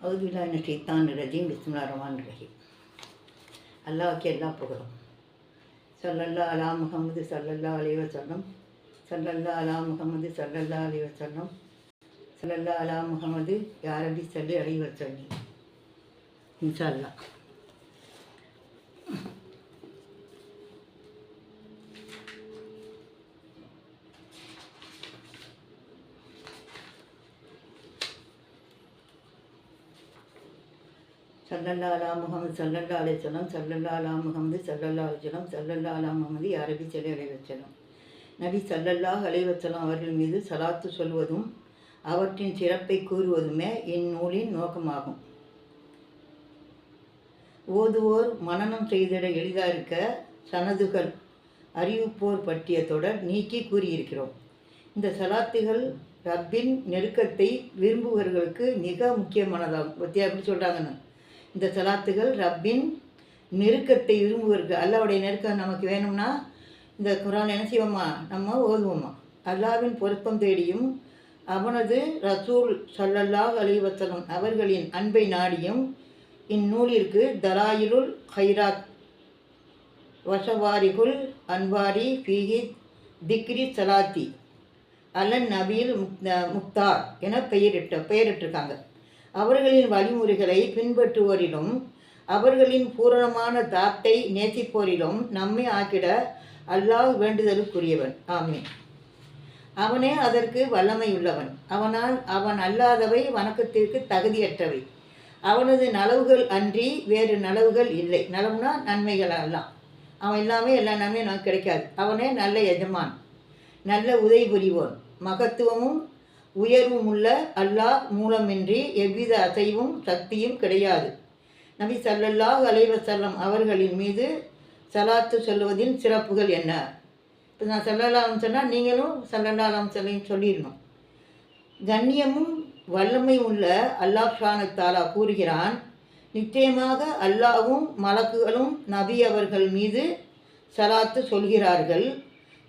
அவுதுல்லான சைத்தான் ரஜீம் பிஸ்மில்லா ரஹ்மான் ரஹீம். அல்லாவுக்கு எல்லா புகழும். சல்லல்லா அலா முகமது சல்லல்லா அலைவ சொல்லம் சல்லல்லா அலா முகமது சல்லல்லா அலைவ சொல்லம் சல்லல்லா அலா முகமது யாரபி சல்லி அலைவ சொல்லி இன்ஷா அல்லா சல்லல்லாலா முகமது சல்லல்லா அலைச்சலம் சல்லல்லாலா முகமது சல்லல்லா அலிசலம் சல்லல்லாலா முகமது அரபி சல்லி அலைவச்சலம் நபி சல்லல்லாஹ் அலைவச்சலம் அவர்கள் மீது சலாத்து சொல்வதும் அவற்றின் சிறப்பை கூறுவதுமே இந்நூலின் நோக்கமாகும். ஓதுவோர் மனனம் செய்திட எளிதாக இருக்க சனதுகள் அறிவிப்போர் பற்றிய தொடர் நீக்கி கூறியிருக்கிறோம். இந்த சலாத்துகள் ரப்பின் நெருக்கத்தை விரும்புபவர்களுக்கு மிக முக்கியமானதாகும். பத்தியா எப்படி சொல்கிறாங்கன்னு இந்த சலாத்துகள் ரப்பின் நெருக்கத்தை விரும்புவர்கள் அல்லாவுடைய நெருக்கம் நமக்கு வேணும்னா இந்த குரான் என்ன செய்வோமா? நம்ம ஓதுவோமா? அல்லாவின் பொருத்தம் தேடியும் அவனது ரசூல் சல்லல்லாஹ் அலிவசலம் அவர்களின் அன்பை நாடியும் இந்நூலிற்கு தலாயிலுல் ஹைராத் வசவாரிகுல் அன்வாரி ஃபிஹி திக்ரி சலாத்தி அலன் நபீல் முக்தார் என பெயரிட்ட பெயரிட்டிருக்காங்க. அவர்களின் வழிமுறைகளை பின்பற்றுவோரிலும் அவர்களின் பூரணமான தாத்தை நேசிப்போரிலும் நம்மை ஆக்கிட அல்லாஹ் வேண்டுதலுக்குரியவன். ஆமீன். அவனே அதற்கு வல்லமையுள்ளவன். அவனால் அவன் அல்லாதவை வணக்கத்திற்கு தகுதியற்றவை. அவனது நலவுகள் அன்றி வேறு நலவுகள் இல்லை. நலவுனா நன்மைகள் எல்லாம். அவன் இல்லாமல் எல்லா நன்மையும் நமக்கு கிடைக்காது. அவனே நல்ல எஜமான். நல்ல உதவி புரிவோன். மகத்துவமும் உயர்வும் உள்ள அல்லாஹ் மூலமின்றி எவ்வித அசைவும் சக்தியும் கிடையாது. நபி சல்லல்லாஹ் அலைவசல்லம் அவர்களின் மீது சலாத்து சொல்வதின் சிறப்புகள் என்ன? இப்போ நான் சல்லல்லாஹம் சொன்னால் நீங்களும் சல்லல்லாஹம் சொல்லின்னு சொல்லிடணும். கண்ணியமும் வல்லமை உள்ள அல்லாஹ் ஷானத்தாலா கூறுகிறான் நிச்சயமாக அல்லாவும் மலக்குகளும் நபி அவர்கள் மீது சலாத்து சொல்கிறார்கள்.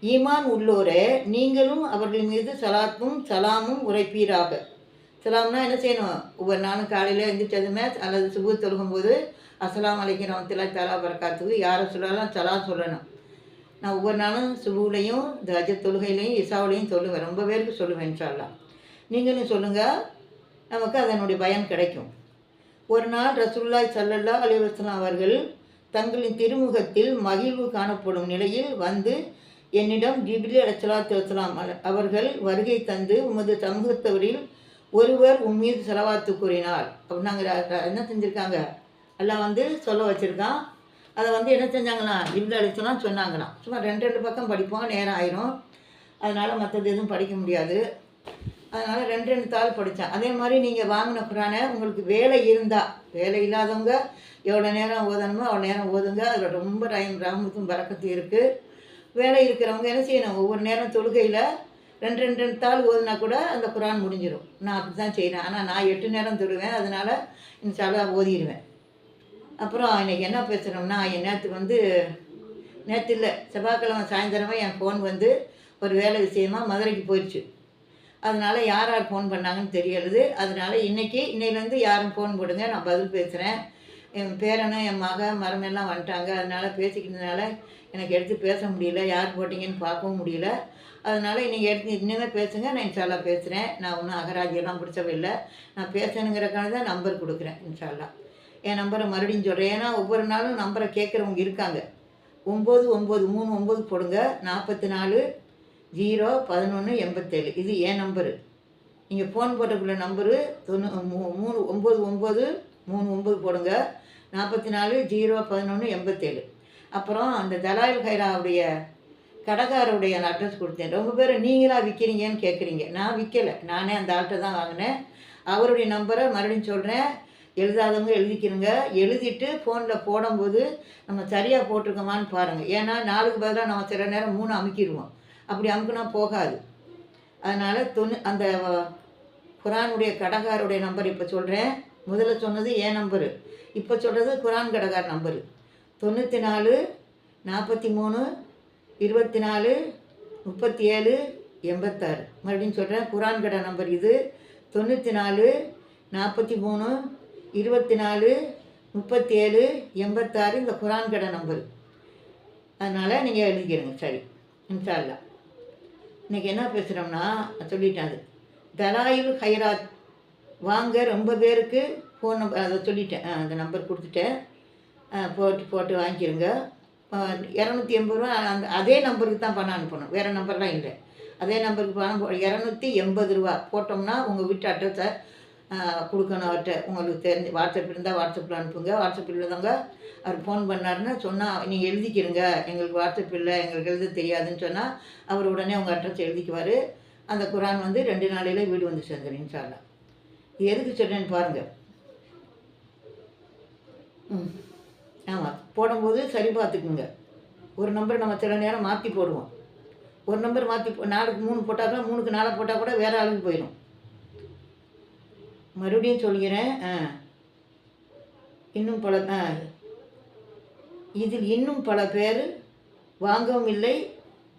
ஈமான் உள்ளோரே நீங்களும் அவர்கள் மீது சலாத்தும் சலாமும் உரைப்பீராக. சலாம்னா என்ன செய்யணும்? ஒவ்வொரு நாளும் காலையில் எழுந்திரிச்சதுமே அல்லது சுபு தொழுகும்போது அஸ்லாம் அலைக்கும் ரமத்துல்லா தலா பறக்காத்துக்கு யாரை சொல்லலாம் சலாம் சொல்லணும். நான் ஒவ்வொரு நாளும் சுபுலையும் தஜ தொழுகையிலையும் இசாவுலையும் சொல்லுவேன். ரொம்ப பேருக்கு சொல்லுவேன் இன்ஷால்லாம் நீங்களும் சொல்லுங்கள் நமக்கு அதனுடைய பயன் கிடைக்கும். ஒரு நாள் ரசூல்லாய் சல்லல்லா அலிவஸ்லாம் அவர்கள் தங்களின் திருமுகத்தில் மகிழ்வு காணப்படும் நிலையில் வந்து என்னிடம் ஜிப்ரி அலச்சலாத்து வசலாம் அவர்கள் வருகை தந்து உமது சமூகத்தவரில் ஒருவர் உன் மீது செலவாத்து கூறினார். அப்படின்னாங்க என்ன செஞ்சுருக்காங்க? எல்லாம் வந்து சொல்ல வச்சுருக்கான். அதை வந்து என்ன செஞ்சாங்களாம் ஜிப்ரி அலச்சலாம் சொன்னாங்களாம். சும்மா ரெண்டு ரெண்டு பக்கம் படிப்போம். நேரம் ஆயிரும். அதனால் மற்றது எதுவும் படிக்க முடியாது. அதனால் ரெண்டு ரெண்டு தாள் படித்தேன் அதே மாதிரி நீங்கள் வாங்கின குரானை உங்களுக்கு வேலை இருந்தால் வேலை இல்லாதவங்க எவ்வளோ நேரம் ஓதணுமோ அவ்வளோ நேரம் ஓதுங்க. அதில் ரொம்ப டைம் ராமத்தும் பறக்கத்து இருக்குது வேலை இருக்கிறவங்க என்ன செய்யணும்? ஒவ்வொரு நேரம் தொழுகையில் ரெண்டு ரெண்டு ரெண்டு தாள் ஓதுனா கூட அந்த குரான் முடிஞ்சிடும் நான் அப்படி தான் செய்கிறேன் ஆனால் நான் எட்டு நேரம் தொழுவேன். அதனால் இன்ஷால்லா ஓதிடுவேன். அப்புறம் இன்றைக்கி என்ன பேசுகிறோம்னா என் நேற்றுக்கு வந்து நேற்று இல்லை செவ்வாய்க்கிழமை சாயந்தரமாக என் ஃபோன் வந்து ஒரு வேலை விஷயமாக மதுரைக்கு போயிடுச்சு அதனால் யார் யார் ஃபோன் பண்ணாங்கன்னு தெரியறது அதனால் இன்றைக்கி இன்னையிலேருந்து யாரும் ஃபோன் போடுங்க. நான் பதில் பேசுகிறேன் என் பேரனும் என் மக மரமெல்லாம் வந்துட்டாங்க. அதனால் பேசிக்கிட்டதுனால எனக்கு எடுத்து பேச முடியல. யார் போட்டிங்கன்னு பார்க்கவும் முடியல. அதனால் நீங்கள் எடுத்து இன்னுமே பேசுங்க. நான் இன்ஷால்லா பேசுகிறேன் நான் ஒன்றும் அகராஜியெல்லாம் பிடிச்சவில்லை. நான் பேசணுங்கிறக்கான தான் நம்பர் கொடுக்குறேன் இன்ஷால்லா என் நம்பரை மறுபடியும் சொல்கிறேன் ஏன்னா ஒவ்வொரு நாளும் நம்பரை கேட்குறவங்க இருக்காங்க. ஒம்பது ஒம்பது மூணு ஒம்பது போடுங்க. நாற்பத்தி நாலு ஜீரோ பதினொன்று எண்பத்தேழு. இது என் நம்பரு. நீங்கள் ஃபோன் போட்டக்குள்ள நம்பரு தொண்ணூ மூ- மூணு ஒம்பது ஒம்பது மூணு ஒம்பது போடுங்க. நாற்பத்தி நாலு ஜீரோ பதினொன்று எண்பத்தேழு. அப்புறம் அந்த தலாயில் ஹைராவுடைய கடைக்காரருடைய அந்த அட்ரஸ் கொடுத்தேன். ரொம்ப பேர் நீங்களா விற்கிறீங்கன்னு கேட்குறீங்க நான் விற்கலை நானே அந்த ஆள்கிட்ட தான் வாங்கினேன். அவருடைய நம்பரை மறுபடியும் சொல்கிறேன் எழுதாதவங்க எழுதிக்கிறங்க எழுதிட்டு ஃபோனில் போடும்போது நம்ம சரியாக போட்டிருக்கோமான்னு பாருங்கள் ஏன்னா நாளுக்கு பதிலாக நம்ம சில நேரம் மூணு அமுக்கிடுவோம் அப்படி அமுக்குனா போகாது. அதனால் தொண்ணு அந்த குரானுடைய கடகாருடைய நம்பர் இப்போ சொல்கிறேன் முதல்ல சொன்னது என் நம்பரு. இப்போ சொல்கிறது குரான் கடைக்கார் நம்பரு தொண்ணூற்றி நாலு நாற்பத்தி மூணு இருபத்தி நாலு முப்பத்தி ஏழு எண்பத்தாறு. மறுபடியும் சொல்கிறேன் குரான் கடை நம்பர் இது. தொண்ணூற்றி நாலு நாற்பத்தி மூணு இருபத்தி நாலு முப்பத்தி ஏழு எண்பத்தாறு இந்த குரான் கடை நம்பர் அதனால் நீங்கள் எழுதிக்கிறங்க சரி. இன்ஷா இன்றைக்கி என்ன பேசுகிறோம்னா சொல்லிட்டேன் அது. தலாயு ஹைராத். வாங்க ரொம்ப பேருக்கு ஃபோன் நம்பர் அதை சொல்லிட்டேன். அந்த நம்பர் கொடுத்துட்டேன். போட்டு போட்டு வாங்கிக்கிறோங்க இரநூத்தி எண்பது ரூபா அந்த அதே நம்பருக்கு தான் பணம் அனுப்பணும். வேறு நம்பர்லாம் இல்லை. அதே நம்பருக்கு பணம் போ இரநூத்தி எண்பது ரூபா போட்டோம்னா உங்கள் வீட்டு அட்ரஸை கொடுக்கணும் அவர்கிட்ட. உங்களுக்கு தெரிஞ்சு வாட்ஸ்அப் இருந்தால் வாட்ஸ்அப்பில் அனுப்புங்க. வாட்ஸ்அப் இல்லாதவங்க அவர் ஃபோன் பண்ணாருன்னு சொன்னால் நீங்கள் எழுதிக்கிறங்க எங்களுக்கு வாட்ஸ்அப் இல்லை. எங்களுக்கு எழுத தெரியாதுன்னு சொன்னால் அவர் உடனே உங்கள் அட்ரஸ் எழுதிக்குவார். அந்த குரான் வந்து ரெண்டு நாளையில் வீடு வந்து சேர்ந்துடும் இன்ஷால்லா எதுக்கு சொல்கிறேன்னு பாருங்கள் ம். ஆமாம் போடும்போது சரி பார்த்துக்குங்க. ஒரு நம்பர் நம்ம சில நேரம் மாற்றி போடுவோம். ஒரு நம்பர் மாற்றி நாலுக்கு மூணு போட்டால் கூட மூணுக்கு நாளை போட்டால் கூட வேறு ஆளுக்கு போயிடும் மறுபடியும் சொல்கிறேன் ஆ. இன்னும் பல ஆ. இதில் இன்னும் பல பேர் வாங்கவும் இல்லை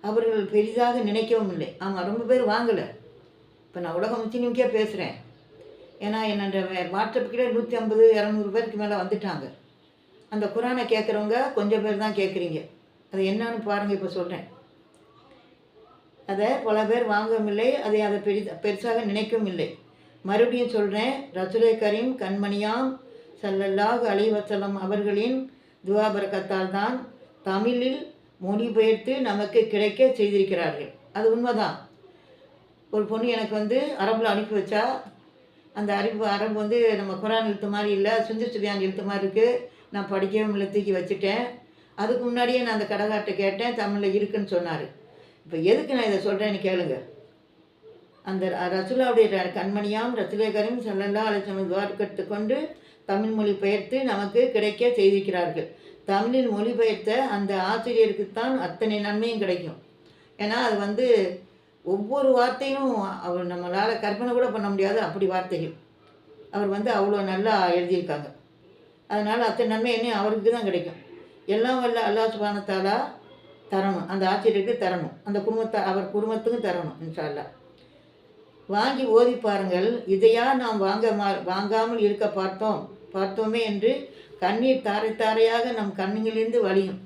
அவர்கள் பெரிதாக நினைக்கவும் இல்லை. ஆமாம் ரொம்ப பேர் வாங்கலை. இப்போ நான் உலகம் முஸ்லீமுக்கே பேசுகிறேன் ஏன்னா என்னோட வாட்ஸ்அப்புக்கிட்ட நூற்றி ஐம்பது இரநூறு பேருக்கு மேலே வந்துட்டாங்க. அந்த குரானை கேட்குறவங்க கொஞ்சம் பேர் தான் கேட்குறீங்க அது என்னன்னு பாருங்கள் இப்போ சொல்கிறேன் அதை பல பேர் வாங்கவும் இல்லை அதை அதை பெரி பெருசாக நினைக்கவும் இல்லை. மறுபடியும் சொல்கிறேன் ரசுலை கரீம் கண்மணியாம் சல்லல்லாஹ் அலைஹி அவர்களின் துவாபரக்கத்தால் தான் தமிழில் மொழிபெயர்த்து நமக்கு கிடைக்க செய்திருக்கிறார்கள். அது உண்மைதான். ஒரு பொண்ணு எனக்கு வந்து அரபில் அனுப்பி வச்சா அந்த அறிவு அரபு வந்து நம்ம குரான் எழுத்து மாதிரி இல்லை சுந்தர் சுதியான் எழுத்து மாதிரி இருக்குது நான் படிக்கவும் இல்லை தூக்கி வச்சுட்டேன். அதுக்கு முன்னாடியே நான் அந்த கடைக்கார்ட்ட கேட்டேன் தமிழில் இருக்குன்னு சொன்னார். இப்போ எதுக்கு நான் இதை சொல்கிறேன்னு கேளுங்க. அந்த ரசுலாவுடைய கண்மணியாம் ரசுலேகரும் சல்லல்லா அலிசம் துவார்க்கத்து கொண்டு தமிழ் மொழி பெயர்த்து நமக்கு கிடைக்க செய்திருக்கிறார்கள். தமிழில் மொழிபெயர்த்த அந்த ஆசிரியருக்குத்தான் அத்தனை நன்மையும் கிடைக்கும். ஏன்னா அது வந்து ஒவ்வொரு வார்த்தையும் அவர் நம்மளால் கற்பனை கூட பண்ண முடியாது. அப்படி வார்த்தைகள். அவர் வந்து அவ்வளோ நல்லா எழுதியிருக்காங்க. அதனால் அத்தனை நன்மை என்ன அவருக்கு தான் கிடைக்கும். எல்லாம் வல்ல அல்லாஹ் சுபானத்தாலா தரணும். அந்த ஆசிரியருக்கு தரணும். அந்த குடும்பத்தை அவர் குடும்பத்துக்கும் தரணும் என்றால் வாங்கி ஓதி பாருங்கள். இதையா நாம் வாங்க மா வாங்காமல் இருக்க பார்த்தோம். பார்த்தோமே என்று கண்ணீர் தாரை தாரையாக நம் கண்ணுங்களிலிருந்து வழியும்.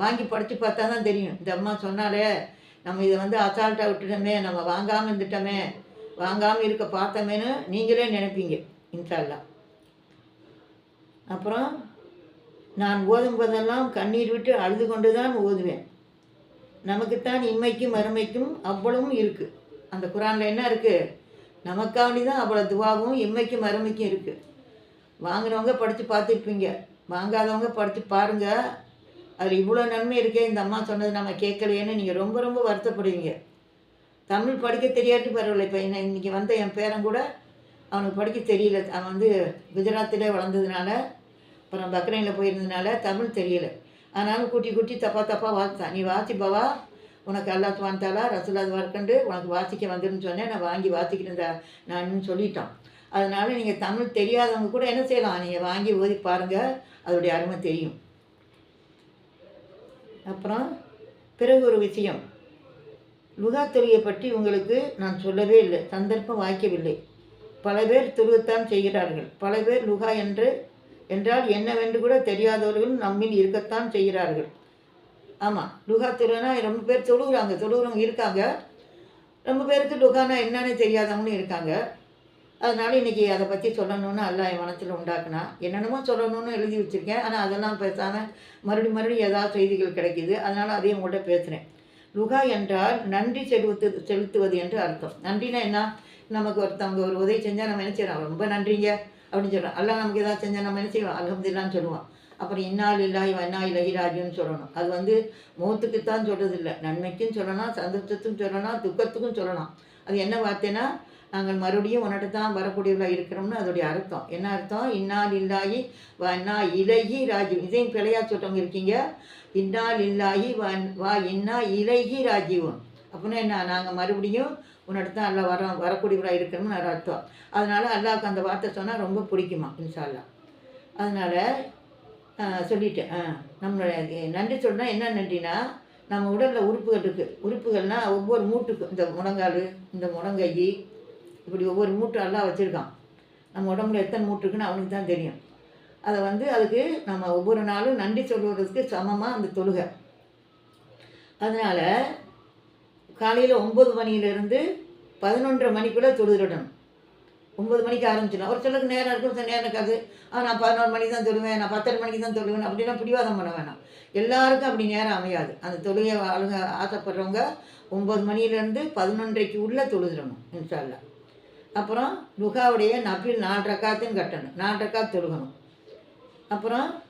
வாங்கி படித்து பார்த்தா தான் தெரியும். இந்த அம்மா சொன்னாலே நம்ம இதை வந்து அசால்ட்டாக விட்டுட்டோமே நம்ம வாங்காமல் இருந்துட்டோமே வாங்காமல் இருக்க பார்த்தோமேன்னு நீங்களே நினைப்பீங்க இன்ஷால்லாம் அப்புறம் நான் ஓதும் போதெல்லாம் கண்ணீர் விட்டு அழுது கொண்டு தான் ஓதுவேன். நமக்குத்தான் இம்மைக்கும் மறுமைக்கும் அவ்வளவும் இருக்குது அந்த குரானில் என்ன இருக்குது நமக்காண்டி தான் அவ்வளோ துவாவும் இம்மைக்கும் மறுமைக்கும் இருக்குது வாங்கினவங்க படித்து பார்த்துருப்பீங்க. வாங்காதவங்க படித்து பாருங்கள் அதில் இவ்வளோ நன்மை இருக்கே இந்த அம்மா சொன்னது நம்ம கேட்கலையேன்னு நீங்கள் ரொம்ப ரொம்ப வருத்தப்படுவீங்க. தமிழ் படிக்க தெரியாட்டி பரவாயில்ல. இப்போ என்ன இன்றைக்கி வந்த என் பேரன் கூட அவனுக்கு படிக்க தெரியல. அவன் வந்து குஜராத்திலே வளர்ந்ததுனால அப்புறம் பக்ரைனில் போயிருந்ததுனால தமிழ் தெரியல. ஆனாலும் கூட்டி கூட்டி தப்பாக தப்பாக வாசித்தான் நீ வாசிப்பவா உனக்கு அல்லாஹ் வாந்தாலா ரசூலாத் வரக்கண்டு உனக்கு வாசிக்க வந்துருன்னு சொன்னேன். நான் வாங்கி வாசிக்கிறேன் நான் சொல்லிட்டான். அதனால் நீங்கள் தமிழ் தெரியாதவங்க கூட என்ன செய்யலாம்? நீங்கள் வாங்கி ஓதி பாருங்கள் அதோடைய அருமை தெரியும். அப்புறம் பிறகு ஒரு விஷயம். லுகா தொழுகை பற்றி உங்களுக்கு நான் சொல்லவே இல்லை சந்தர்ப்பம் வாய்க்கவில்லை. பல பேர் தொழுகத்தான் செய்கிறார்கள். பல பேர் லுகா என்று என்றால் என்னவென்று கூட தெரியாதவர்கள் நம்மில் இருக்கத்தான் செய்கிறார்கள். ஆமாம் லுகா தொழுனா ரொம்ப பேர் தொழுகிறாங்க தொழுகிறவங்க இருக்காங்க. ரொம்ப பேருக்கு லுகானா என்னன்னு தெரியாதவங்களும் இருக்காங்க. அதனால இன்றைக்கி அதை பற்றி சொல்லணும்னு அல்லா என் மனத்தில் உண்டாக்குனா. என்னென்னமோ சொல்லணும்னு எழுதி வச்சுருக்கேன். ஆனால் அதெல்லாம் பேசாமல் மறுபடியும் மறுபடியும் ஏதாவது செய்திகள் கிடைக்கிது. அதனால் அதையும் உங்கள்கிட்ட பேசுகிறேன் லுகா என்றால் நன்றி செலுத்து செலுத்துவது என்று அர்த்தம். நன்றினா என்ன? நமக்கு ஒருத்தவங்க ஒரு உதவி செஞ்சால் நம்ம என்ன செய்யறோம் ரொம்ப நன்றிங்க அப்படின்னு சொல்கிறோம் அல்லா நமக்கு ஏதாவது செஞ்சால் நம்ம என்ன செய்வோம் அலமதுல்லான்னு சொல்லுவோம் அப்புறம் இன்னால் இல்லா வண்ணா இலகிராஜுன்னு சொல்லணும். அது வந்து மூத்துக்குத்தான் சொல்கிறது இல்லை நன்மைக்கும் சொல்லலாம் சந்தோஷத்துக்கும் சொல்லலாம் துக்கத்துக்கும் சொல்லலாம். அது என்ன வார்த்தைன்னா நாங்கள் மறுபடியும் உன்னிட்ட தான் வரக்கூடியவர்களாக இருக்கிறோம்னு அதோடைய அர்த்தம். என்ன அர்த்தம்? இன்னால் இல்லாயி வண்ணா இலகி ராஜ்யம் இதையும் பிழையா சொல்கிறவங்க இருக்கீங்க. இன்னால் இல்லாயி வன் வா இன்னா இலகி ராஜீவன் அப்படின்னா என்ன? நாங்கள் மறுபடியும் உன்னிட்ட தான் எல்லாம் வர வரக்கூடியவராக இருக்கணும்னு ஒரு அர்த்தம். அதனால் அல்லாவுக்கு அந்த வார்த்தை சொன்னால் ரொம்ப பிடிக்குமா? இன்ஷால்லா அதனால் சொல்லிட்டேன். ஆ நம்மளுடைய நன்றி சொன்னால் என்ன நன்றினா நம்ம உடலில் உறுப்புகள் இருக்குது உறுப்புகள்னால் ஒவ்வொரு மூட்டுக்கும் இந்த முழங்கால் இந்த முழங்கை இப்படி ஒவ்வொரு மூட்டை எல்லாம் வச்சுருக்கான். நம்ம உடம்புல எத்தனை மூட்டு இருக்குன்னு அவனுக்கு தான் தெரியும். அதை வந்து அதுக்கு நம்ம ஒவ்வொரு நாளும் நன்றி சொல்வதற்கு சமமாக அந்த தொழுகை. அதனால் காலையில் ஒம்பது மணியிலேருந்து பதினொன்றரை மணிக்குள்ளே தொழுதுடணும். ஒம்பது மணிக்கு ஆரம்பிச்சிடும் ஒரு சிலருக்கு நேரம் இருக்கும் சில நேரம் இருக்காது. ஆ நான் பதினோரு மணிக்கு தான் தொழுவேன் நான் பத்தரை மணிக்கு தான் தொழுவேன் அப்படிலாம் பிடிவாதம் பண்ண வேணாம். எல்லாருக்கும் அப்படி நேரம் அமையாது. அந்த தொழுகை ஆளுங்க ஆசைப்படுறவங்க ஒம்பது மணிலேருந்து பதினொன்றைக்கு உள்ளே தொழுதுடணும் இன்ஷால்லாம் அப்புறம் லுகாவுடைய நபில் நாலு ரக்காத்தையும் கட்டணும். நாலு ரக்காத் தொழுகணும். அப்புறம்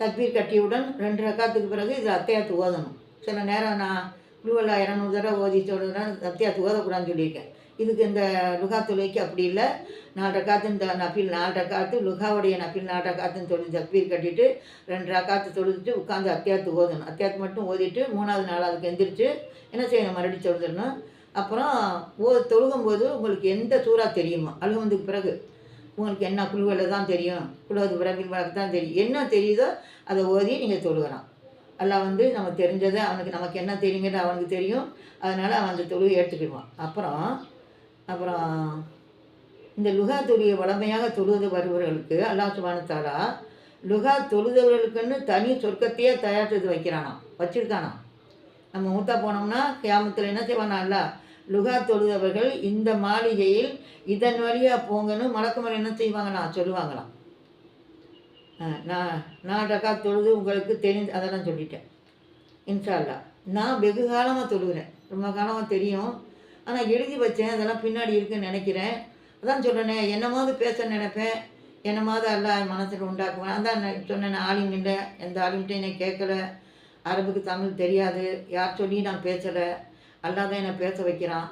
தக்பீர் கட்டியவுடன் ரெண்டு ரக்காத்துக்கு பிறகு இது அத்தையாத்து ஓதணும். சில நேரம் நான் குழுவெல்லாம் இரநூறு தடவை ஓதி சொல்லுறேன் அத்தையாத்து ஓதக்கூடாதுன்னு சொல்லியிருக்கேன். இதுக்கு இந்த லுகா தொழுகைக்கு அப்படி இல்லை. நாலு ரக்காத்து இந்த நபில் நாலு ரக்காத்து லுகாவுடைய நபில் நாலு ரக்காத்துன்னு சொல்லி தக்பீர் கட்டிட்டு ரெண்டு ரக்காத்து தொழுதுட்டு உட்காந்து அத்தியாத்து ஓதணும். அத்தியாத்து மட்டும் ஓதிட்டு மூணாவது நாளாவதுக்கு எந்திரிச்சு என்ன செய்யணும்? மறுபடியும் தொழுதுடணும் அப்புறம் ஓ தொழுகும்போது உங்களுக்கு எந்த சூறா தெரியுமோ? அழுகுனதுக்கு பிறகு. உங்களுக்கு என்ன குழுவில் தான் தெரியும்? குழுவது பிறகு வழக்கு தான் தெரியும். என்ன தெரியுதோ அதை ஓதி நீங்கள் தொழுகலாம். எல்லாம் வந்து நம்ம தெரிஞ்சதை அவனுக்கு நமக்கு என்ன தெரியுங்கிறது அவனுக்கு தெரியும். அதனால் அவன் அந்த தொழுகை ஏற்றுக்கிடுவான் அப்புறம் அப்புறம் இந்த லுகா தொழுகை வளமையாக தொழுவது வருபவர்களுக்கு அல்லா சுபானத்தாரா லுகா தொழுதவர்களுக்குன்னு தனி சொர்க்கத்தையே தயார் செய்து வைக்கிறானாம் நம்ம மூத்தா போனோம்னா கியாமத்தில் என்ன செய்வானா அல்ல லுகா தொழுதவர்கள் இந்த மாளிகையில் இதன் வழியாக போங்கன்னு மலக்குமலை என்ன செய்வாங்கன்னா சொல்லுவாங்களாம். நான் நான் ரக்கா தொழுது உங்களுக்கு தெரிஞ்சு அதெல்லாம் சொல்லிட்டேன். இன்ஷால்லா. நான் வெகு காலமாக தொழுகிறேன். ரொம்ப காலமாக தெரியும். ஆனால் எழுதி வச்சேன் அதெல்லாம் பின்னாடி இருக்குன்னு நினைக்கிறேன். அதான் சொல்கிறேனே என்னமாவது பேச நினைப்பேன். என்னமாவது எல்லாம் மனசில் உண்டாக்குவேன். அதான் நான் சொன்னேன் ஆளுங்கிட்ட எந்த ஆளுங்கிட்ட என்னை கேட்கல. அரபுக்கு தமிழ் தெரியாது. யார் சொல்லி நான் பேசலை. அல்லா தான் என்னை பேச வைக்கிறான்.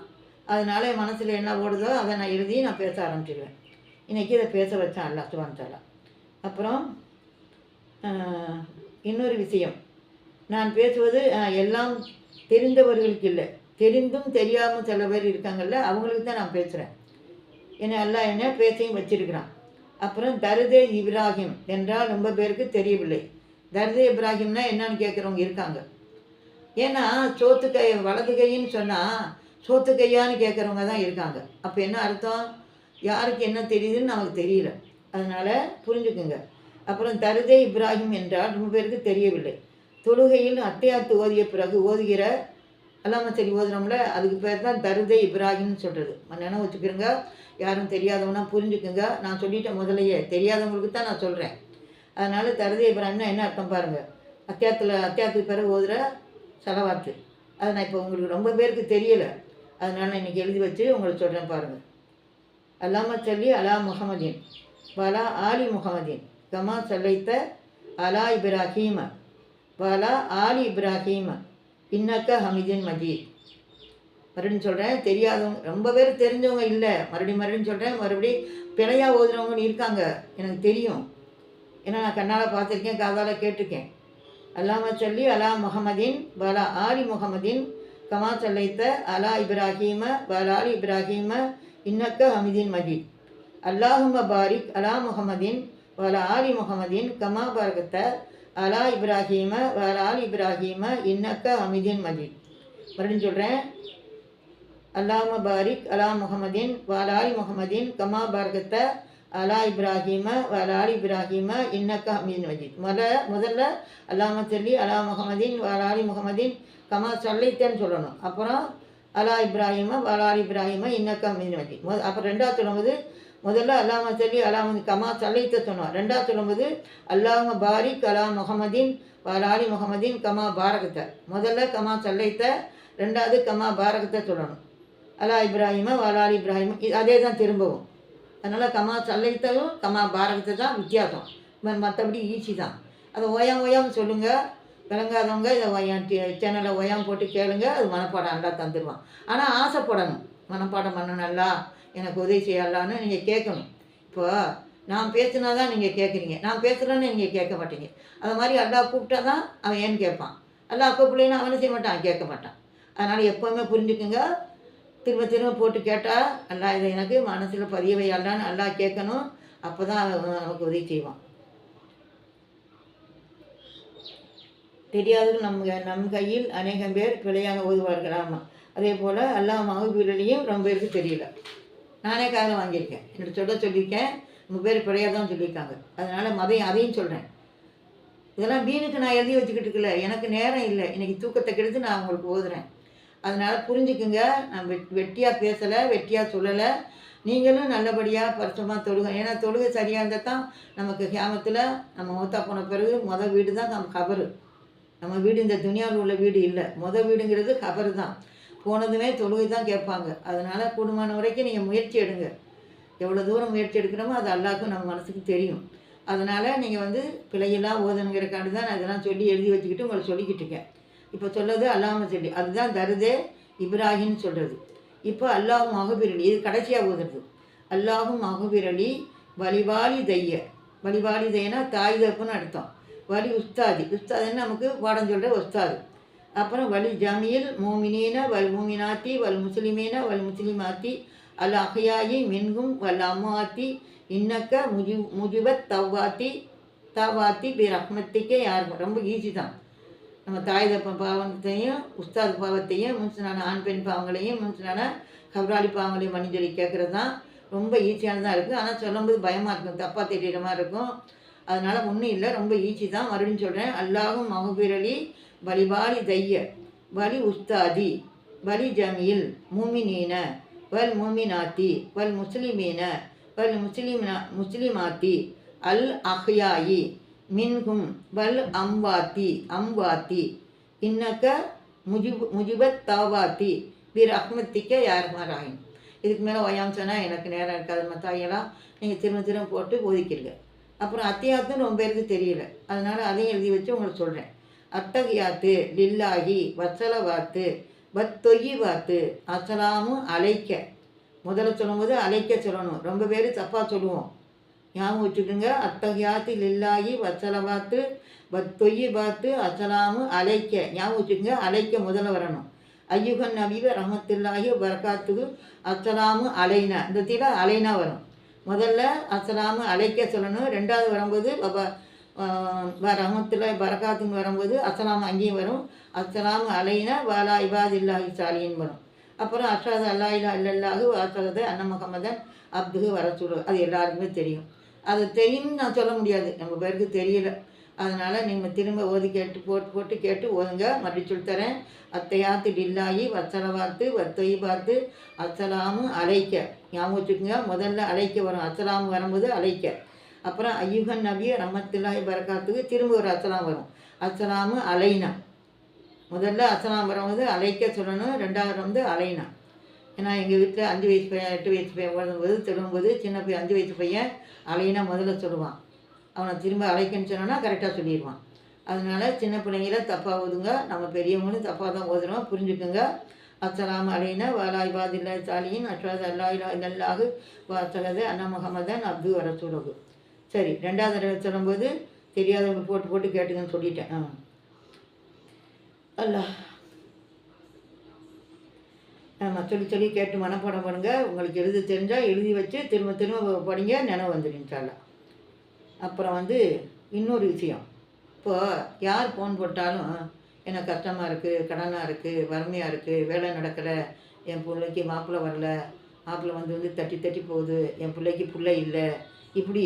அதனால என் மனசில் என்ன ஓடுதோ அதை நான் எழுதி நான் பேச ஆரம்பிச்சிடுவேன் இன்றைக்கி இதை பேச வச்சேன் அல்லாஹ் சுபான்தாலா அப்புறம் இன்னொரு விஷயம். நான் பேசுவது எல்லாம் தெரிந்தவர்களுக்கு இல்லை. தெரிந்தும் தெரியாமல் சில பேர் இருக்காங்கல்ல அவங்களுக்கு தான் நான் பேசுகிறேன் என்னை எல்லாம் என்ன பேசையும் வச்சிருக்கிறான். அப்புறம் தருதே இப்ராஹிம் என்றால் ரொம்ப பேருக்கு தெரியவில்லை. தருதே இப்ராஹிம்னா என்னன்னு கேட்குறவங்க இருக்காங்க. ஏன்னா சோத்து கை வலது கைன்னு சொன்னால் சோத்து கையான்னு கேட்குறவங்க தான் இருக்காங்க. அப்போ என்ன அர்த்தம்? யாருக்கு என்ன தெரியுதுன்னு நமக்கு தெரியல. அதனால் புரிஞ்சுக்குங்க. அப்புறம் தருதே இப்ராஹிம் என்றால் ரொம்ப பேருக்கு தெரியவில்லை. தொழுகையில் அத்தையாத்து ஓதிய பிறகு ஓதுகிற அல்லாம சரி ஓதுனோம்ல அதுக்கு பேர் தான் தருதே இப்ராஹிம்னு சொல்கிறது நினைவு வச்சுக்கிறோங்க. யாரும் தெரியாதவனா புரிஞ்சுக்குங்க. நான் சொல்லிட்டேன் முதலையே தெரியாதவங்களுக்கு தான் நான் சொல்கிறேன் அதனால் தருதே இப்ராஹிம்னா என்ன அர்த்தம் பாருங்கள் அத்தியாத்தில் அத்தியாத்துக்கு பிறகு ஓதுகிற செலவாத்து அது நான் இப்போ உங்களுக்கு ரொம்ப பேருக்கு தெரியலை. அதனால் நான் இன்றைக்கி எழுதி வச்சு உங்களுக்கு சொல்கிறேன் பாருங்கள் அல்லாம சொல்லி அலா முகமதீன் வலா ஆலி முகமதீன் கமா சல்லைத்த அலா இப்ராஹீம. வலா ஆலி இப்ராஹீம. இன்னக்க ஹமிதின் மஜீத். மறுபடியும் சொல்கிறேன் தெரியாதவங்க ரொம்ப பேர் தெரிஞ்சவங்க இல்லை. மறுபடியும் மறுபடியும் சொல்கிறேன் மறுபடியும் பிழையாக ஓதுறவங்கன்னு இருக்காங்க. எனக்கு தெரியும். ஏன்னா நான் கண்ணால் பார்த்துருக்கேன் காதால் கேட்டிருக்கேன். அல்லாம சொல்லி அலா முகமதின் வலா ஆலி முகமதின் கமா சொல்லைத்த அலா இப்ராஹீம வலாலி இப்ராஹீம இன்னக்க ஹமிதின் மஜீத். அல்லாஹும பாரிக் அலா முகமதின் வலா ஆலி முகமதின் கமா பரகத்த அலா இப்ராஹீம வலாலி இப்ராஹீம இன்னக்க ஹமிதின் மஜீத். மறுபடியும் சொல்கிறேன் அல்லாம பாரிக் அலா முகமதின் வலாலி முகமதின் கமா பரகத்த அலா இப்ராஹிம வலாலி இப்ராஹிம இன்னக்க ஹமீன் மஜீத். முத முதல்ல அல்லாம சொல்லி அலா முகமதின் வலாலி முகமதின் கமா சொல்லித்தேன்னு சொல்லணும். அப்புறம் அலா இப்ராஹிம வலால் இப்ராஹிம இன்னக்க ஹமீன் மஜீத். முத அப்புறம் ரெண்டாவது சொல்லும்போது முதல்ல அல்லாம சொல்லி அலாம கமா சல்லைத்த சொன்னோம். ரெண்டாவது சொல்லும்போது அல்லாம பாரிக் அலா முகமதின் வலாலி முகமதின் கமா பாரகத்தை. முதல்ல கமா சல்லைத்த ரெண்டாவது கமா பாரகத்தை சொல்லணும். அலா இப்ராஹிம வலால் இப்ராஹிம் இது அதே தான் திரும்பவும். அதனால் கமா சல்லைத்தலும் கமா பாரகத்தை தான் வித்தியாசம். மற்றபடி ஈஸி தான். அதை ஓயாம ஓயாம சொல்லுங்கள் விளங்காதவங்க இதை ஒயாம் சேனலை ஓயாம் போட்டு கேளுங்க. அது மனப்பாடம் நல்லா தந்துடுவான் ஆனால் ஆசைப்படணும். மனப்பாடம் பண்ண நல்லா எனக்கு உதவி செய்யலான்னு நீங்கள் கேட்கணும். இப்போ நான் பேசினா தான் நீங்கள் கேட்குறீங்க. நான் பேசுகிறேன்னு நீங்கள் கேட்க மாட்டீங்க. அது மாதிரி அல்லா கூப்பிட்டா தான் அவன் ஏன்னு கேட்பான். அல்லா கூப்பிடலைன்னா அவனை செய்ய மாட்டான்? கேட்க மாட்டான். அதனால் எப்போவுமே புரிஞ்சுக்குங்க. திரும்ப திரும்ப போட்டு கேட்டால் அல்லா இதை எனக்கு மனசில் பதிய அல்லான்னு அல்லா கேட்கணும். அப்போ தான் நமக்கு உதவி செய்வான். தெரியாதது நம் நம் கையில் அநேகம் பேர் பிழையாக ஓதுவார்கள். ஆமாம் அதே போல் அல்லா மகபீரிலையும் ரொம்ப பேருக்கு தெரியல. நானே காதில் வாங்கியிருக்கேன். என்னோட சொல்ல சொல்லியிருக்கேன். உங்கள் பேர் பிழையாக தான் சொல்லியிருக்காங்க. அதனால் மதையும் அதையும் சொல்கிறேன் இதெல்லாம் வீணுக்கு நான் எழுதி வச்சுக்கிட்டு இருக்கல. எனக்கு நேரம் இல்லை. இன்றைக்கி தூக்கத்தை கெடுத்து நான் உங்களுக்கு ஓதுறேன். அதனால் புரிஞ்சுக்குங்க. நான் வெட் வெட்டியாக பேசலை வெட்டியாக சொல்லலை. நீங்களும் நல்லபடியாக பரிசுமாக தொழுக ஏன்னா தொழுகை சரியாக இருந்தால் தான் நமக்கு கிராமத்தில் நம்ம மூத்தா போன பிறகு மொதல் வீடு தான் நம்ம கபரு. நம்ம வீடு இந்த துனியாவில் உள்ள வீடு இல்லை. மொதல் வீடுங்கிறது கபரு தான். போனதுமே தொழுகை தான் கேட்பாங்க. அதனால் கூடுமான வரைக்கும் நீங்கள் முயற்சி எடுங்க. எவ்வளோ தூரம் முயற்சி எடுக்கிறோமோ அது எல்லாருக்கும் நம்ம மனசுக்கு தெரியும். அதனால் நீங்கள் வந்து பிழையெல்லாம் ஓதணுங்கிறக்காண்டி தான் நான் இதெல்லாம் சொல்லி எழுதி வச்சுக்கிட்டு உங்களை சொல்லிக்கிட்டு இருக்கேன். இப்போ சொல்லது அல்லாம சொல்லி. அதுதான் தருதே இப்ராஹிம்னு சொல்கிறது இப்போ அல்லாஹும் மகபிரலி இது கடைசியாக ஓதுறது அல்லாஹும் மகபிரலி வலிவாலி தைய வலிவாலி தையனா தாய் தப்புன்னு அர்த்தம். வலி உஸ்தாதி. உஸ்தாதுன்னு நமக்கு பாடம் சொல்கிற உஸ்தாது. அப்புறம் வலி ஜமீல் மூமினீன வல் மூமினாத்தி வல் முஸ்லிமீன வல் முஸ்லிமாத்தி அல் அஹ்யாயி மின்கும் வல் அம்மாத்தி இன்னக்க முஜி முஜிபத் தவ்வாத்தி தவாத்தி பி ரஹ்மத்திக்கே யார்? ரொம்ப ஈஸி தான். நம்ம தாய் தப்ப பாவத்தையும் உஸ்தாத் பாவத்தையும் முன்சினான ஆண் பெண் பாவங்களையும் முன்சினான கபராளி பாவங்களையும் மணி கேட்குறது தான் ரொம்ப ஈஸியானதாக இருக்குது ஆனால் சொல்லும்போது பயமாக இருக்கும் தப்பாக தெரியுற மாதிரி இருக்கும். அதனால் ஒன்றும் இல்லை. ரொம்ப ஈஸி தான் மறுபடியும் சொல்கிறேன் அல்லாஹும் மகபிரலி பலிபாலி தைய பலி உஸ்தாதி பலி ஜமீல் மூமினீன வல் மூமினாத்தி வல் முஸ்லிமீன வல் முஸ்லீம் முஸ்லிமாத்தி அல் அஹ்யாயி மின்கும் வல் அம்வாத்தி அம்வாத்தி. இன்னக்க முஜிப் முஜிபத் தாவாத்தி. வீர் அஹ்மத்திக்க யார் மாராயின் இதுக்கு மேலே ஒயாம் சொன்னால் எனக்கு நேரம் இருக்காது மத்தாயெல்லாம் நீங்கள் திரும்ப திரும்ப போட்டு ஒதுக்கிடுங்க அப்புறம் அத்தியாத்தும் ரொம்ப பேருக்கு தெரியல. அதனால் அதையும் எழுதி வச்சு உங்களுக்கு சொல்கிறேன் அத்தகையாத்து லில்லாஹி வச்சலவாத்து வத்தொயி வாத்து அசலாமும் அழைக்க முதல்ல சொல்லும்போது அழைக்க சொல்லணும். ரொம்ப பேர் தப்பாக சொல்லுவோம். ஞாபகம் வச்சுக்கோங்க. அத்தகையாத்து லில்லாஹி பார்த்து வத்தொயி பார்த்து அசலாமு அலைக்க ஞாபகம் வச்சுக்கோங்க அலைக்க முதல்ல வரணும். ஐயுகன் நபீவ ரஹமத்துல்லாஹி வரக்காத்துக்கு அஸ்ஸலாமு அலைனா இந்த தீல அலைனா வரும். முதல்ல அஸ்ஸலாமு அலைக்க சொல்லணும். ரெண்டாவது வரும்போது பபா ரஹமத்துல்லா பரகாத்துன்னு வரும்போது அஸ்ஸலாமு அங்கேயும் வரும். அஸ்ஸலாமு அலைனா வாலா இபாதில்லாஹி சாலின்னு வரும். அப்புறம் அஷாது அல்லா இல்லா இல்லல்லாஹு வாசகது அன்ன முகமதன் அப்துகு அது எல்லாருக்குமே தெரியும். அது தெரியும்னு நான் சொல்ல முடியாது. நம்ம பேருக்கு தெரியல. அதனால் நீங்கள் திரும்ப ஓதி கேட்டு போட்டு போட்டு கேட்டு ஓதுங்க. மறுபடி சொல்லித்தரேன் அத்தையாத்து டில்லாயி பார்த்து வத்தொய் பார்த்து அச்சலாமு அழைக்க ஞாபகம் வச்சுக்கோங்க முதல்ல அழைக்க வரும். அச்சலாமு வரும்போது அழைக்க அப்புறம் ஐயுகன் நபி ரமத்துல்லாஹி பரக்காத்துக்கு திரும்ப ஒரு அச்சலாம் வரும். அஸ்ஸலாமு அலைனா. முதல்ல அச்சலாம் வரும்போது அழைக்க சொல்லணும். ரெண்டாவது வந்து அலைனா. ஏன்னா எங்கள் வீட்டில் அஞ்சு வயசு பையன் எட்டு வயசு பையன் வளரும்போது திரும்பும்போது சின்ன பையன் அஞ்சு வயசு பையன் அலையினா முதல்ல சொல்லுவான். அவனை திரும்ப அழைக்கன்னு சொன்னோன்னா கரெக்டாக சொல்லிடுவான். அதனால் சின்ன பிள்ளைங்கள தப்பாக ஓதுங்க நம்ம பெரியவங்களும் தப்பாக தான் ஓதுறோம் புரிஞ்சுக்குங்க. அஸ்ஸலாமு அலைனா வாலாய் பாதில்லா தாலியின் அஷ்வாத் அல்லா இல்லா இல்லல்லாஹு வாசலது அண்ணா முகமதன் அப்து வரசூலகு சரி ரெண்டாவது தடவை சொல்லும்போது தெரியாதவங்க போட்டு போட்டு கேட்டுங்கன்னு சொல்லிட்டேன். ஆ. அல்லா சொல்லி சொல்லி கேட்டு மனப்பாடம் பண்ணுங்க. உங்களுக்கு எழுத தெரிஞ்சால் எழுதி வச்சு திரும்ப திரும்ப படிங்க நினைவு வந்துடுச்சாலாம் அப்புறம் வந்து இன்னொரு விஷயம். இப்போ யார் ஃபோன் போட்டாலும் எனக்கு கஷ்டமாக இருக்குது கடனாக இருக்குது வறுமையாக இருக்குது வேலை நடக்கலை என் பிள்ளைக்கு மாப்பிள்ளை வரல மாப்பிள்ளை வந்து வந்து தட்டி தட்டி போகுது என் பிள்ளைக்கு பிள்ளை இல்லை. இப்படி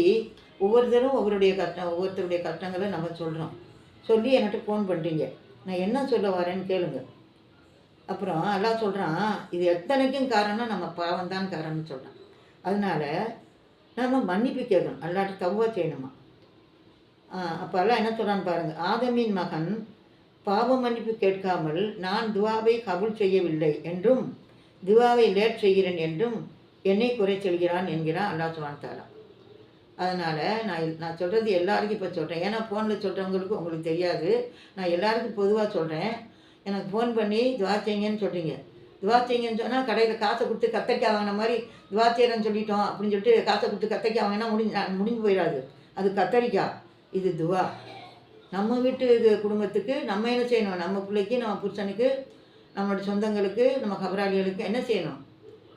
ஒவ்வொருத்தரும் ஒவ்வொருடைய கஷ்டம் ஒவ்வொருத்தருடைய கஷ்டங்களை நம்ம சொல்கிறோம் சொல்லி என்கிட்ட ஃபோன் பண்ணுறீங்க நான் என்ன சொல்ல வரேன்னு கேளுங்கள் அப்புறம் எல்லாம் சொல்கிறான் இது எத்தனைக்கும் காரணம் நம்ம பாவம் தான் காரணம்னு சொல்கிறான் அதனால நம்ம மன்னிப்பு கேட்கணும். அல்லாட்ட தவ்வா செய்யணுமா? அப்போ எல்லாம் என்ன சொல்கிறான்னு பாருங்கள் ஆதமின் மகன் பாவ மன்னிப்பு கேட்காமல் நான் துவாவை கபுல் செய்யவில்லை என்றும் துவாவை லேட் செய்கிறேன் என்றும் என்னை குறை சொல்கிறான் என்கிறான் அல்லா சுவான் தாலா அதனால் நான் நான் சொல்கிறது எல்லாருக்கும் இப்போ சொல்கிறேன் ஏன்னா ஃபோனில் சொல்கிறவங்களுக்கு உங்களுக்கு தெரியாது. நான் எல்லாருக்கும் பொதுவாக சொல்கிறேன் எனக்கு ஃபோன் பண்ணி துவா சொல்கிறீங்க துவா சொன்னால் கடையில் காசை கொடுத்து கத்தைக்காய் வாங்கின மாதிரி துவா சொல்லிட்டோம் அப்படின்னு சொல்லிட்டு காசை கொடுத்து கத்தைக்காய் வாங்கினா முடிஞ்சு முடிஞ்சு போயிடாது. அது கத்தரிக்காய். இது துவா. நம்ம வீட்டு இது குடும்பத்துக்கு நம்ம என்ன செய்யணும்? நம்ம பிள்ளைக்கு நம்ம புருஷனுக்கு நம்மளோட சொந்தங்களுக்கு நம்ம கபராளிகளுக்கு என்ன செய்யணும்?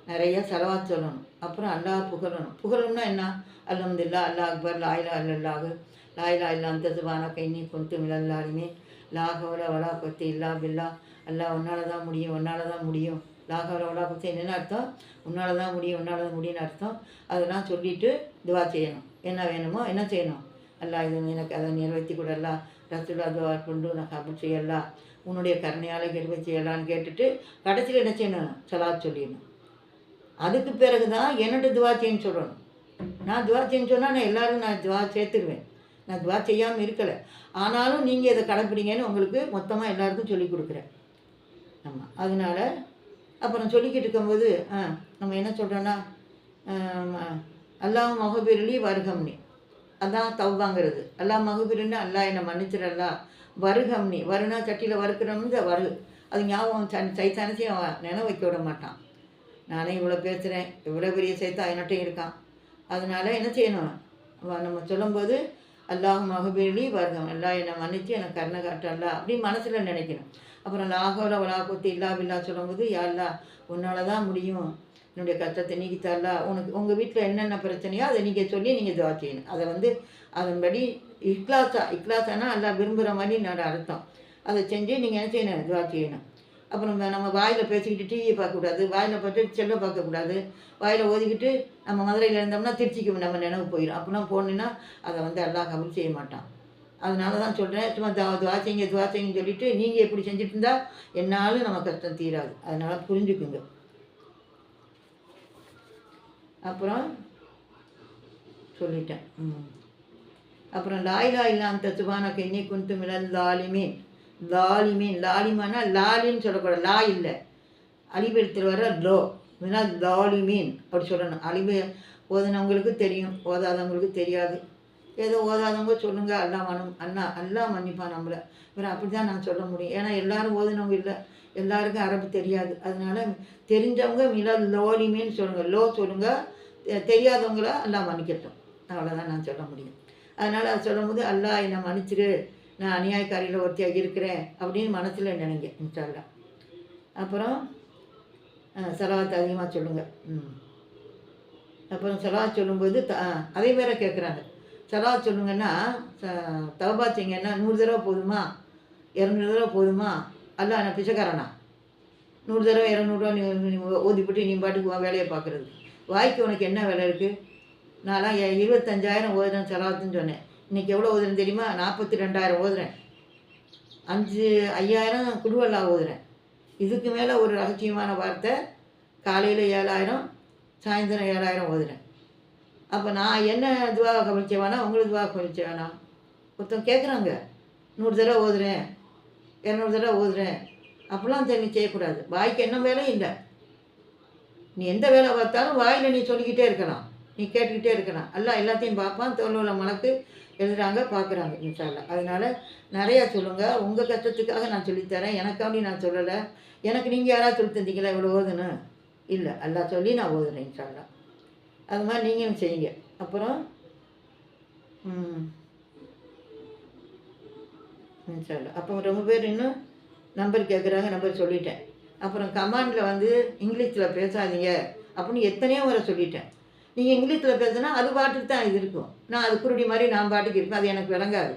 நிறைய செலவா சொல்லணும். அப்புறம் அல்லாஹ் புகழணும். புகழணும்னா என்ன? அல்ஹம்துலில்லாஹ் அல்லாஹ் அக்பர் லாயிலா அல்லாஹு லாயிலா இல்லா அந்த சுபானா கைனி கொண்டு மிளல்லாலுமே லாகவல வலா கொத்தி இல்லா பில்லா எல்லாம் உன்னால தான் முடியும் உன்னால தான் முடியும் லாகவல உலாகத்தை என்னென்ன அர்த்தம்? உன்னால தான் முடியும் உன்னால தான் முடியும்னு அர்த்தம். அதெல்லாம் சொல்லிட்டு துவா செய்யணும். என்ன வேணுமோ என்ன செய்யணும்? எல்லாம் இது எனக்கு அதை நிறைவேற்றி கொடலாம் ரசுல்லா துவா கொண்டு நான் கபூல் செய்யலாம் உன்னுடைய கருணையால் கெடுவை செய்யலான்னு கேட்டுட்டு கடைசியில் என்ன செய்யணும்? சலாத் சொல்லிடணும். அதுக்கு பிறகு தான் என்னோட துவா செய்யன்னு சொல்லணும். நான் துவா செய்யன்னு சொன்னால் நான் எல்லோரும் நான் துவா சேர்த்துருவேன். நான் துவா செய்யாமல் இருக்கலை. ஆனாலும் நீங்கள் இதை கடைப்பிடிங்கன்னு உங்களுக்கு மொத்தமாக எல்லாருக்கும் சொல்லி கொடுக்குறேன். ஆமாம் அதனால் அப்புறம் சொல்லிக்கிட்டு இருக்கும்போது ஆ நம்ம என்ன சொல்கிறோன்னா அல்லாஹ் மகபிரலி வருகம்னி. அதான் தவ்வாங்கிறது அல்லாஹ் மகபீரன்னு அல்லாஹ் என்னை மன்னிச்சிடல்லா வருகம்னி. வருனா சட்டியில் வறுக்கிறோம்னு வரு. அது ஞாபகம் சன் சைத்தானத்தையும் அவன் நினைவு வைக்க விட மாட்டான். நானே இவ்வளோ பேசுகிறேன் இவ்வளோ பெரிய சைத்தா என்னட்டையும் இருக்கான். அதனால் என்ன செய்யணும்? நம்ம சொல்லும்போது அல்லாஹ் மகபீரலி வருகம். அல்லாஹ் என்னை மன்னிச்சு எனக்கு கருணை காட்டல்லா அப்படின்னு மனசில் நினைக்கணும். அப்புறம் லாகோல வலாகோத்து இல்லா பில்லா சொல்லும்போது யாருலா உன்னால தான் முடியும். என்னுடைய கஷ்டத்தை நீக்கி உனக்கு உங்கள் வீட்டில் என்னென்ன பிரச்சனையோ அதை நீங்கள் சொல்லி நீங்கள் துவா செய்யணும். அதை வந்து அதன்படி இக்லாஸா இக்லாஸானா எல்லாம் விரும்புகிற மாதிரி என்னோட அர்த்தம். அதை செஞ்சு நீங்கள் என்ன செய்யணும்? துவா செய்யணும். அப்புறம் நம்ம வாயில் பேசிக்கிட்டு டிவியை பார்க்கக்கூடாது வாயில் பார்த்து செல்லை பார்க்கக்கூடாது வாயில் ஓதிக்கிட்டு நம்ம மதுரையில் இருந்தோம்னா திருச்சிக்கு நம்ம நினைவு போயிடும் அப்படிலாம் போனீங்கன்னா அதை வந்து எல்லாம் கபல் செய்ய மாட்டான். அதனால தான் சொல்கிறேன் சும்மா துவா துவாசைங்க துவாசைங்கன்னு சொல்லிவிட்டு சொல்லிட்டு நீங்கள் எப்படி செஞ்சுட்டு இருந்தால் என்னாலும் நம்ம கஷ்டம் தீராது. அதனால் புரிஞ்சுக்குங்க. அப்புறம் சொல்லிட்டேன். ம். அப்புறம் லாயிலா இல்லாம தத்துவானக்கு இன்னி குந்து மிளல் லாலிமீன் லாலிமானா லாலின்னு சொல்லக்கூடாது. லா இல்லை. அலிபெடுத்துட்டு வர லோ. மிளல் லாலிமீன் அப்படி சொல்லணும். அலிபு ஓதுனவங்களுக்கு தெரியும். ஓதாதவங்களுக்கு தெரியாது. ஏதோ ஓதாதவங்க சொல்லுங்கள் அல்லா மனம் அண்ணா அல்லா மன்னிப்பான் நம்மளை. வேறு அப்படி தான் நான் சொல்ல முடியும். ஏன்னா எல்லாரும் ஓதுனவங்க இல்லை. எல்லாருக்கும் அரபு தெரியாது. அதனால் தெரிஞ்சவங்க மிள லோலிமேன்னு சொல்லுங்கள் லோ சொல்லுங்கள் தெ- தெரியாதவங்கள எல்லாம் மன்னிக்கட்டும். அவ்வளோதான் நான் சொல்ல முடியும். அதனால் அது சொல்லும்போது அல்லா என்னை மன்னிச்சிரு. நான் அநியாயக்காரியில் ஒருத்தியாக இருக்கிறேன் அப்படின்னு மனசில் நினைங்க இன்ஷால்லாம் அப்புறம் செலவாத்து அதிகமாக சொல்லுங்கள் ம். அப்புறம் செலவாத் சொல்லும்போது த ஆ, அதே வேற கேட்குறாங்க. செலவா சொல்லுங்கன்னா தவபா செய்யுங்கன்னா நூறு தடவை போதுமா? இரநூறு தடவை போதுமா? அல்ல நான் பிச்சைக்காரனா? நூறு தடவை இரநூறுவா நீ நீ ஓதிப்பட்டு நீ பாட்டுக்கு வேலையை பார்க்குறது. வாய்க்கு உனக்கு என்ன வேலை இருக்குது நான்லாம் இருபத்தஞ்சாயிரம் ஓதுறேன் செலவாத்துன்னு சொன்னேன். இன்றைக்கி எவ்வளோ ஓதுறேன் தெரியுமா? நாற்பத்தி ரெண்டாயிரம் ஓதுறேன். அஞ்சு ஐயாயிரம் குடுவல்லா ஓதுறேன். இதுக்கு மேலே ஒரு ரகசியமான வார்த்தை காலையில் ஏழாயிரம் சாயந்தரம் ஏழாயிரம் ஓதுறேன். அப்போ நான் என்ன இதுவாக கவனிச்ச வேணாம் உங்களுக்கு இதுவாக கவனிச்ச வேணாம் ஒருத்தன் கேட்குறாங்க நூறு தடவை ஓதுறேன் இரநூறு தடவை ஓதுறேன். அப்படிலாம் சரி நீ செய்யக்கூடாது. வாய்க்கு என்ன வேலையும் இல்லை. நீ எந்த வேலை பார்த்தாலும் வாயில் நீ சொல்லிக்கிட்டே இருக்கலாம். நீ கேட்டுக்கிட்டே இருக்கலாம். எல்லாம் எல்லாத்தையும் பார்ப்பான் தோல்வில் மலக்கு எழுதுறாங்க பார்க்குறாங்க இன்ஷால்லா அதனால் நிறையா சொல்லுங்கள் உங்கள் கஷ்டத்துக்காக நான் சொல்லித்தரேன் எனக்காண்டி நான் சொல்லலை. எனக்கு நீங்கள் யாராவது சொல்லி தந்தீங்களா? இவ்வளோ ஓதுன்னு? இல்லை. எல்லாம் சொல்லி நான் ஓதுறேன் இன்ஷால்லா அது மாதிரி நீங்களும் செய்யுங்க. அப்புறம் இன்ஷால்லா அப்போ ரொம்ப பேர் இன்னும் நம்பர் கேட்குறாங்க நம்பர் சொல்லிட்டேன். அப்புறம் கமாண்டில் வந்து இங்கிலீஷில் பேசாதீங்க. அப்படின்னு எத்தனையோ முறை சொல்லிட்டேன். நீங்கள் இங்கிலீஷில் பேசுனா அது பாட்டுக்கு தான் இது இருக்கும். நான் அது குருடி மாதிரி நான் பாட்டுக்கு இருப்பேன். அது எனக்கு விளங்காது.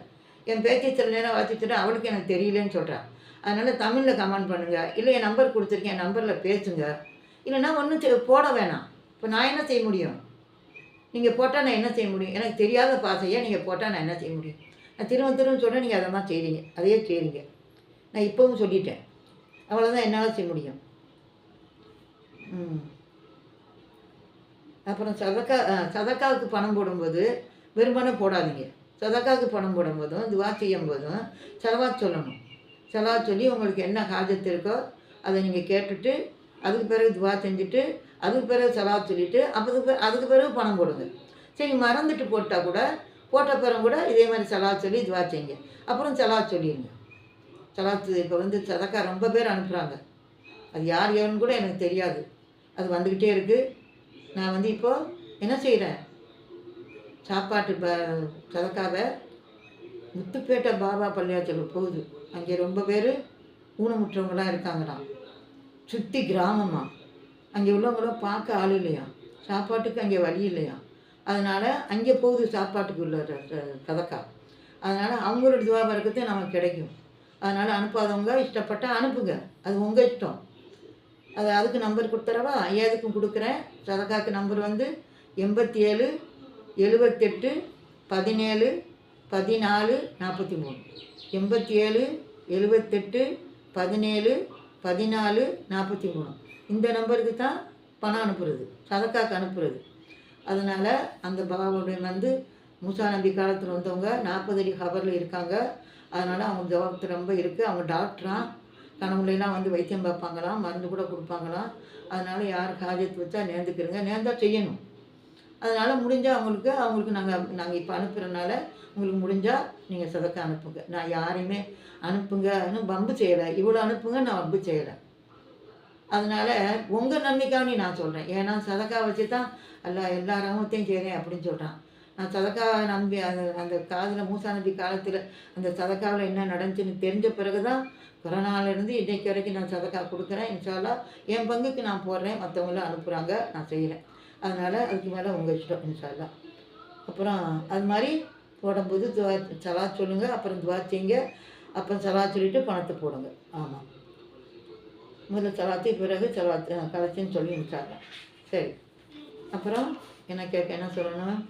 என் பேச்சை சில நேரம் வாசிச்சுட்டு அவளுக்கு எனக்கு தெரியலன்னு சொல்கிறான் அதனால் தமிழில் கமெண்ட் பண்ணுங்கள் இல்லை என் நம்பர் கொடுத்துருக்கேன். என் நம்பரில் பேசுங்க. இல்லைன்னா ஒன்றும் போட வேணாம். இப்போ நான் என்ன செய்ய முடியும்? நீங்கள் போட்டால் நான் என்ன செய்ய முடியும்? எனக்கு தெரியாத பாசையாக நீங்கள் போட்டால் நான் என்ன செய்ய முடியும்? நான் திரும்ப திரும்ப சொன்னேன் நீங்கள் அதை தான் செய்கிறீங்க அதையே செய்கிறீங்க நான் இப்போவும் சொல்லிட்டேன். அவ்வளோதான் என்னால் செய்ய முடியும். ம். அப்புறம் சதக்கா ஆ, சதக்காவுக்கு பணம் போடும்போது வெறுமனே போடாதீங்க. சதக்காவுக்கு பணம் போடும்போதும் துவா செய்யும் போதும் செலவாத் சொல்லணும். செலவா சொல்லி உங்களுக்கு என்ன ஹாஜத்து இருக்கோ அதை நீங்கள் கேட்டுட்டு அதுக்கு பிறகு துவா செஞ்சுட்டு அதுக்கு பிறகு செலவா சொல்லிவிட்டு அதுக்கு அதுக்கு பிறகு பணம் போடுங்க. சரி மறந்துட்டு போட்டால் கூட போட்ட பிறகு கூட இதே மாதிரி செலவா சொல்லி துவா செய்யுங்க. அப்புறம் செலவா சொல்லிடுங்க செலவா இப்போ வந்து சதக்கா ரொம்ப பேர் அனுப்புகிறாங்க அது யார் யாருன்னு கூட எனக்கு தெரியாது. அது வந்துக்கிட்டே இருக்குது நான் வந்து இப்போது என்ன செய்கிறேன் சாப்பாட்டு ப சதக்காவை முத்துப்பேட்டை பாபா பள்ளியாச்சலுக்கு போகுது. அங்கே ரொம்ப பேர் ஊனமுற்றவங்களாம் இருக்காங்களாம். சுற்றி கிராமமாக அங்கே உள்ளவங்களும் பார்க்க ஆள் இல்லையா? சாப்பாட்டுக்கு அங்கே வழி இல்லையா? அதனால் அங்கே போகுது சாப்பாட்டுக்கு உள்ள கதக்கா அதனால் அவங்களோட துவா நமக்கு கிடைக்கும். அதனால் அனுப்பாதவங்க இஷ்டப்பட்டால் அனுப்புங்க. அது உங்கள் இஷ்டம். அது அதுக்கு நம்பர் கொடுத்துறவா ஏதுக்கும் கொடுக்குறேன். சதக்காக்கு நம்பர் வந்து எண்பத்தி ஏழு எழுபத்தெட்டு பதினேழு பதினாலு நாற்பத்தி மூணு எண்பத்தி ஏழு எழுபத்தெட்டு பதினேழு பதினாலு நாற்பத்தி மூணு இந்த நம்பருக்கு தான் பணம் அனுப்புறது. சதக்காக்கு அனுப்புறது. அதனால் அந்த பகவானுடன் வந்து மூசா நம்பி காலத்தில் வந்தவங்க நாற்பது அடி ஹவரில் இருக்காங்க. அதனால் அவங்க ஜவாப்து ரொம்ப இருக்குது அவங்க டாக்டராம் கனவுலாம் வந்து வைத்தியம் பார்ப்பாங்களாம் மருந்து கூட கொடுப்பாங்களாம் அதனால் யார் காஜத்து வச்சா நேர்ந்துக்கிறங்க. நேர்ந்தால் செய்யணும். அதனால் முடிஞ்சால் அவங்களுக்கு அவங்களுக்கு நாங்கள் நாங்கள் இப்போ அனுப்புகிறனால உங்களுக்கு முடிஞ்சால் நீங்கள் சதக்க அனுப்புங்க. நான் யாரையுமே அனுப்புங்க இன்னும் பம்பு செய்யலை. இவ்வளோ அனுப்புங்க நான் வம்பு செய்யலை. அதனால் உங்கள் நன்மைக்காக நான் சொல்கிறேன் ஏன்னா சதக்கா வச்சு தான் எல்லா எல்லா ரகத்தையும் செய்கிறேன் அப்படின்னு சொல்கிறான் நான் சதக்கா நம்பி அந்த அந்த காதில் மூசா நம்பி காலத்தில் அந்த சதக்காவில் என்ன நடந்துச்சுன்னு தெரிஞ்ச பிறகு தான் கொரோனாலேருந்து இன்னைக்கு வரைக்கும் நான் சதக்கா கொடுக்குறேன். இன்ஷால்லா என் பங்குக்கு நான் போடுறேன். மற்றவங்களும் அனுப்புகிறாங்க நான் செய்கிறேன் அதனால் அதுக்கு மேலே உங்கள் இஷ்டம் இன்ஷால்லா. அப்புறம் அது மாதிரி போடும்போது துவா சலா சொல்லுங்கள் அப்புறம் துவா செய்யுங்க. அப்புறம் சலா சொல்லிவிட்டு பணத்தை போடுங்க. ஆமாம் முதல்ல சலாத்தி பிறகு சலாத்து கலச்சின்னு சொல்லி இன்ஷால்லா சரி. அப்புறம் என்ன கேட்க என்ன சொல்லணும்?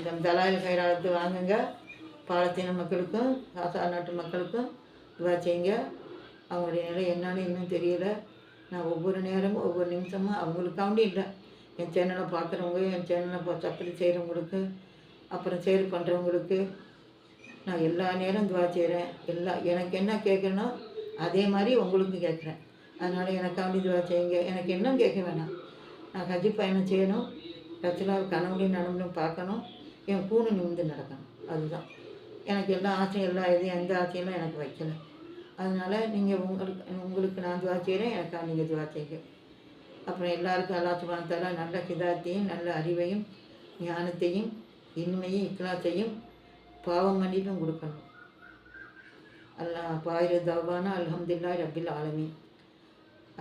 இந்த தலாயில் கைராளத்து வாங்குங்க. பாலத்தீன மக்களுக்கும் காசா நாட்டு மக்களுக்கும். துவா செய்யுங்க. அவங்களுடைய நிலை என்னன்னு இன்னும் தெரியலை. நான் ஒவ்வொரு நேரமும் ஒவ்வொரு நிமிஷமும் அவங்களுக்காண்டி இல்லை. என் சேனலை பார்க்குறவங்க என் சேனலை சப்பரி செய்கிறவங்களுக்கு அப்புறம் சேர் பண்ணுறவங்களுக்கு நான் எல்லா நேரம் துவா செய்கிறேன். எல்லா எனக்கு என்ன கேட்கணும் அதே மாதிரி உங்களுக்கும் கேட்குறேன். அதனால் எனக்காண்டி துவா செய்யுங்க. எனக்கு என்ன கேட்க வேணாம். நான் ஹஜ் பயணம் செய்யணும்? ரச்சனா கனவுலையும் நனவுலையும் பார்க்கணும். என் கூணு நிமிந்து நடக்கணும். அதுதான். எனக்கு எல்லா ஆசையும் எல்லா இதையும் எந்த ஆசையெல்லாம் எனக்கு வைக்கலை. அதனால் நீங்கள் உங்களுக்கு உங்களுக்கு நான் துவா செய்கிறேன் எனக்காக நீங்கள் துவா செய்யுங்க. அப்புறம் எல்லாருக்கும் அல்லா சுபானத்தால நல்ல கிதாத்தையும் நல்ல அறிவையும் ஞானத்தையும் இன்மையும் இக்லாத்தையும் பாவம் மன்னிப்பும் கொடுக்கணும். அல்லாஹ் பாயிர தவானா அல்ஹம்துல்லா ரபில் ஆலமி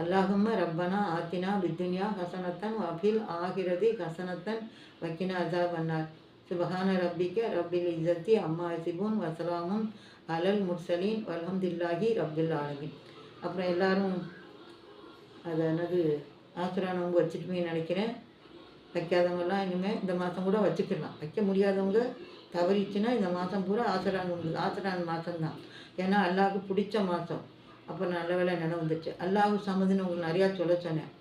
அல்லாஹும்ம ரப்பனா ஆத்தினா பித்துன்யா ஹசனத்தன் வபில் ஆகிறது ஹசனத்தன் வக்கினா அசா பண்ணார் சுபஹான ரப்பிக்க ரப்பில் இசத்தி அம்மா ஹசிபூன் வசலாமும் அலல் முர்சலீன் வல்ஹம்துல்லாஹி ரப்பில் ஆலமின். அப்புறம் எல்லாரும் அது என்னது ஆசுரானவங்க வச்சுட்டுமே நினைக்கிறேன். வைக்காதவங்கலாம் இனிமேல் இந்த மாதம் கூட வச்சுக்கலாம். வைக்க முடியாதவங்க தவறிச்சுன்னா இந்த மாதம் பூரா ஆசரான் உண்டு ஆசரான் மாதம்தான் ஏன்னா அல்லாவுக்கு பிடிச்ச மாதம் அப்போ நல்ல வேலை நினை வந்துச்சு. அல்லாஹ் சம்மதுன்னு உங்களுக்கு நிறையா சொல்ல சொன்னேன்.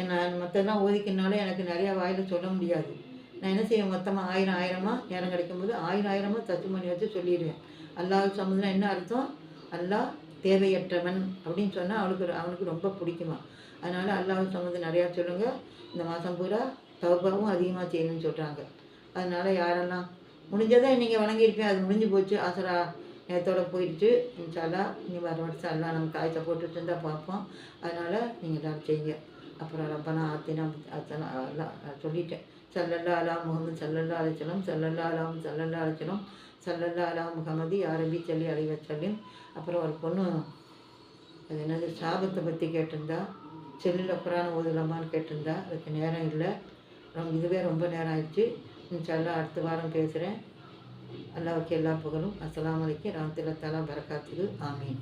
ஏன்னா மற்றெல்லாம் ஓதிக்கிறனால எனக்கு நிறையா வாயில் சொல்ல முடியாது. நான் என்ன செய்வேன்? மொத்தமாக ஆயிரம் ஆயிரமாக நேரம் கிடைக்கும்போது ஆயிரம் ஆயிரமாக தத்து மணி வச்சு சொல்லிடுவேன். அல்லாஹ் சம்மதுனா என்ன அர்த்தம்? அல்லாஹ் தேவையற்றவன் அப்படின்னு சொன்னால் அவளுக்கு அவனுக்கு ரொம்ப பிடிக்குமா? அதனால் அல்லாஹ் சம்மந்து நிறையா சொல்லுங்கள் இந்த மாதம் பூரா தவப்பாவும் அதிகமாக செய்யணும்னு சொல்கிறாங்க அதனால் யாரெல்லாம் முடிஞ்சதை நீங்கள் வணங்கியிருப்பேன் அது முடிஞ்சு போச்சு ஆசரா நேரத்தோட போயிடுச்சு. இன்ஷால்லா இனி வர வருஷம் எல்லாம் நம்ம காய்ச்சல் போட்டுட்டு இருந்தால் பார்ப்போம். அதனால் நீங்கள் எல்லோரும் செய்யுங்க. அப்புறம் ரப்பனா ஆத்தினா அத்தனா எல்லாம் சொல்லிட்டேன். சல்லல்லா அலா முகமது சல்லல்லா அலிச்சலம் சல்லல்லா அலாம் சல்லல்லா அலிச்சலம் சல்லல்லா அலா முகமது யாரபி சொல்லி அலைவச்சலின் அப்புறம் ஒரு பொண்ணு அது என்னது சாபத்தை பற்றி கேட்டிருந்தா செல்லில் குரான் ஓதலாமான்னு கேட்டிருந்தா அதுக்கு நேரம் இல்லை. ரொம்ப இதுவே ரொம்ப நேரம் ஆயிடுச்சு. இன்ஷால்லா அடுத்த வாரம் பேசுகிறேன் அல்லாவுக்கு எல்லா புகழும். அஸ்லாம் வலைக்கு ரஹ்மத்துல்லாஹி தலா பரக்காத்துக்கு ஆமீன்.